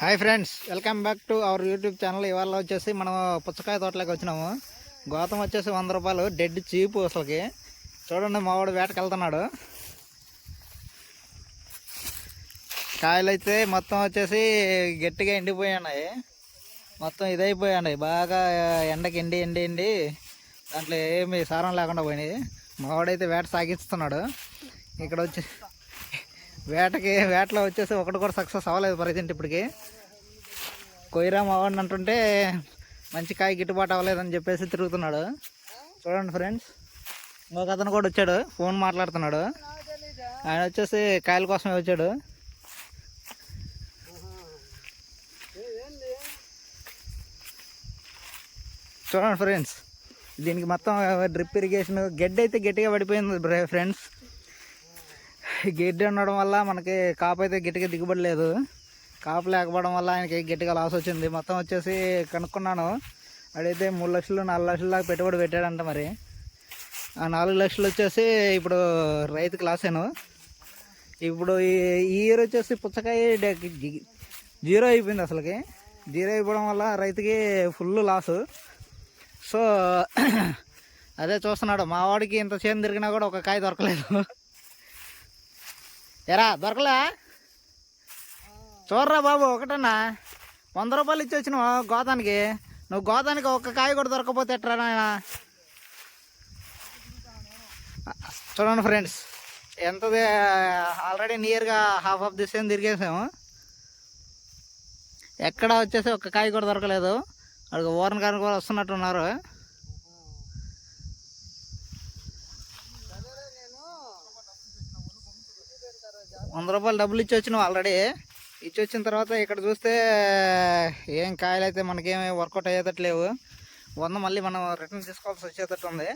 Hi friends welcome back to our YouTube channel. ఇవాళ వచ్చేసి మనం పుచ్చకాయ తోటలోకి వచ్చినాము. గోతం వచ్చేసి వంద రూపాయలు డెడ్ చీపు అసలుకి. చూడండి మావాడు వేటకెళ్తున్నాడు కాయలు అయితే మొత్తం వచ్చేసి గట్టిగా ఎండిపోయాయి మొత్తం ఇదైపోయాయి బాగా ఎండకి ఎండి ఎండి ఎండి. దాంట్లో ఏమి సారం లేకుండా పోయినాయి. మావాడైతే వేట సాగిస్తున్నాడు. ఇక్కడ వచ్చి వేటకి వేటలో వచ్చేసి ఒకటి కూడా సక్సెస్ అవ్వలేదు ప్రజెంట్ ఇప్పటికి. కొయ్యరామ్ అవ్వండి అంటుంటే మంచి కాయ గిట్టుబాటు అవ్వలేదని చెప్పేసి తిరుగుతున్నాడు. చూడండి ఫ్రెండ్స్ ఇంకొక అతను కూడా వచ్చాడు ఫోన్ మాట్లాడుతున్నాడు. ఆయన వచ్చేసి కాయల కోసమే వచ్చాడు. చూడండి ఫ్రెండ్స్ దీనికి మొత్తం డ్రిప్ ఇరిగేషన్ గడ్డి అయితే గట్టిగా పడిపోయింది ఫ్రెండ్స్. గడ్డి ఉండడం వల్ల మనకి కాపు అయితే గట్టిగా దిగుబడి లేదు. కాపు లేకపోవడం వల్ల ఆయనకి గట్టిగా లాస్ వచ్చింది. మొత్తం వచ్చేసి కనుక్కున్నాను. అడిగితే మూడు లక్షలు నాలుగు లక్షల దాకా పెట్టుబడి పెట్టాడంట మరి. ఆ నాలుగు లక్షలు వచ్చేసి ఇప్పుడు రైతుకి లాసాను ఇప్పుడు ఈ ఈ ఇయర్ వచ్చేసి పుచ్చకాయ జీరో అయిపోయింది అసలుకి. జీరో అయిపోవడం వల్ల రైతుకి ఫుల్ లాసు సో అదే చూస్తున్నాడు. మావాడికి ఇంత చేను తిరిగినా కూడా ఒక కాయ దొరకలేదు. ఎరా దొరకలే? చూడరా బాబు ఒకటన్నా. వంద రూపాయలు ఇచ్చి వచ్చినావు గోదానికి. నువ్వు గోదానికి ఒక్క కాయ కూడా దొరకపోతే ఎట్రా నాయన? చూడండి ఫ్రెండ్స్ ఎంతది ఆల్రెడీ నియర్గా హాఫ్ ఆఫ్ ది ఏం తిరిగేసాము. ఎక్కడ వచ్చేసి ఒక్క కాయ కూడా దొరకలేదు. అక్కడ ఓరన్ గారు కూడా వస్తున్నట్టున్నారు. వంద రూపాయలు డబ్బులు ఇచ్చి వచ్చినావు ఆల్రెడీ ఇచ్చి వచ్చిన తర్వాత ఇక్కడ చూస్తే ఏం కాయలు అయితే మనకేమి వర్కౌట్ అయ్యేటట్టు లేవు. వంద మళ్ళీ మనం రిటర్న్ తీసుకోవాల్సి వచ్చేటట్టు ఉంది.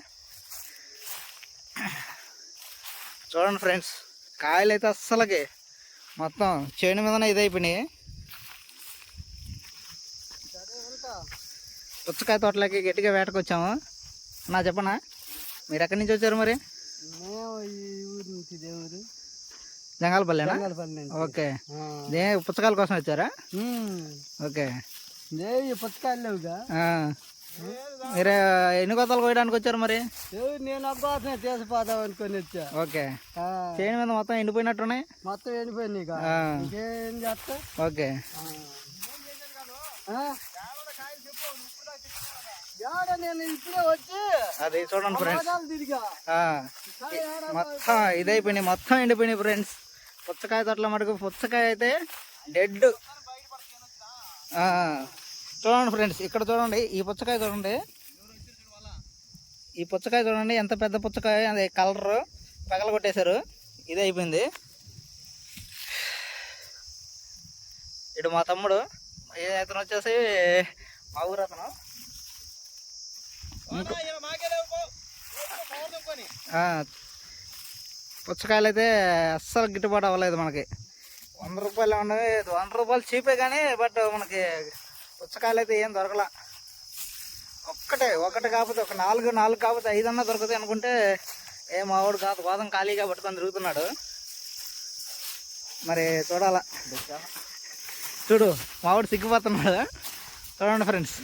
చూడండి ఫ్రెండ్స్ కాయలు అయితే అస్సలకి మొత్తం చేను మీదనే ఇదైపోయినాయి పుచ్చకాయ తోటలోకి గట్టిగా వేటకొచ్చాము. నా చెప్పనా? మీరు ఎక్కడి నుంచి వచ్చారు మరి? మేము ఈ ఊరు నుంచి ఇదే ఊరు జంగాలపల్లినా. ఓకే. దే పుచ్చకాయల కోసం వచ్చారా. ఓకే. ఈ పుస్తకాలు లేవుగా. మీరు ఎన్ని కొత్తలు కోయడానికి వచ్చారు మరి? నేను అబ్బాసనే తీసిపోదాం అనుకొని వచ్చా. ఓకే. చేను మీద మొత్తం ఎండిపోయినట్టున్నాయి? మొత్తం ఇక. ఆ. ఇంకేం చేస్తా? ఓకే. ఆ? ఏడ నేను ఇప్పుడే వచ్చి అది చూడండి ఫ్రెండ్స్. మొత్తం ఇదైపోయినాయి మొత్తం ఎండిపోయినాయి ఫ్రెండ్స్. పుచ్చకాయ తోటలో మటుకు పుచ్చకాయ అయితే డెడ్ చూడండి ఫ్రెండ్స్ ఇక్కడ చూడండి ఈ పుచ్చకాయ చూడండి. ఈ పుచ్చకాయ చూడండి ఎంత పెద్ద పుచ్చకాయ అది కలర్ పగల కొట్టేశారు ఇది అయిపోయింది. ఇటు మా తమ్ముడు అతను వచ్చేసి మా ఊరు అతను. పుచ్చకాయలు అయితే అస్సలు గిట్టుబాటు అవ్వలేదు మనకి. వంద రూపాయలు ఉన్నవి వంద రూపాయలు చీపే కానీ బట్ మనకి పుచ్చకాయలు అయితే ఏం దొరకలా. ఒక్కటే ఒకటి కాకపోతే ఒక నాలుగు నాలుగు కాకపోతే ఐదన్నా దొరుకుతాయి అనుకుంటే ఏ మావాడు కాదు బాదం ఖాళీగా పట్టుకొని తిరుగుతున్నాడు. మరి చూడాలా. చూడు మావాడు సిగ్గుపడుతున్నాడు. చూడండి ఫ్రెండ్స్.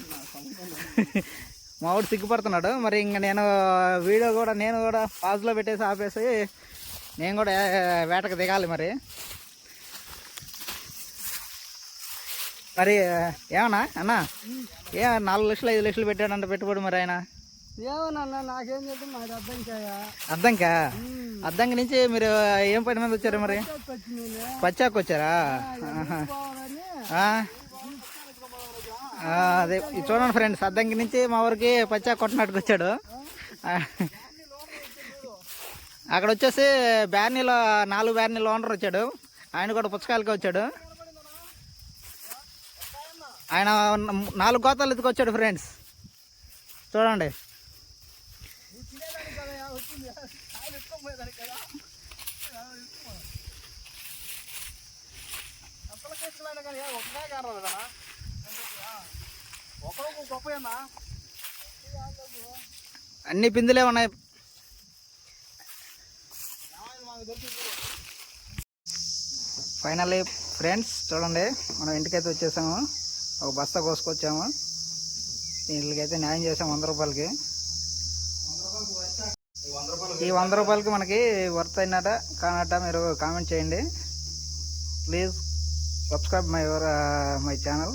మావాడు సిగ్గుపడుతున్నాడు. మరి ఇంక నేను వీడియో కూడా నేను కూడా పాజ్లో పెట్టేసి ఆపేసి నేను కూడా వేటకు దిగాలి మరి. మరి ఏమన్నా అన్నా? ఏ నాలుగు లక్షలు ఐదు లక్షలు పెట్టాడంట పెట్టుబడి మరి ఆయన? ఏమన్నా నాకేం అద్దంకా అద్దంకి నుంచి మీరు ఏం పని మీద వచ్చారు మరి? పచ్చాకు వచ్చారా? అదే చూడండి ఫ్రెండ్స్ అద్దంకి నుంచి మా ఊరికి పచ్చా కొట్టినట్టుకు వచ్చాడు. అక్కడ వచ్చేసి బ్యార్నీలో నాలుగు బ్యార్నీలో ఓనర్ వచ్చాడు. ఆయన కూడా పుచ్చకాయలకి వచ్చాడు. ఆయన నాలుగు గోతాలు ఎత్తుకొచ్చాడు ఫ్రెండ్స్. చూడండి. అన్ని పిందులే ఉన్నాయి. ఫైనల్లీ ఫ్రెండ్స్ చూడండి మనం ఇంటికైతే వచ్చేసాము. ఒక బస్తా కోసుకొచ్చాము. వీళ్ళకైతే న్యాయం చేసాం వంద రూపాయలకి. ఈ వంద రూపాయలకి మనకి వర్త్ అయినట కానట మీరు కామెంట్ చేయండి. Please subscribe my my channel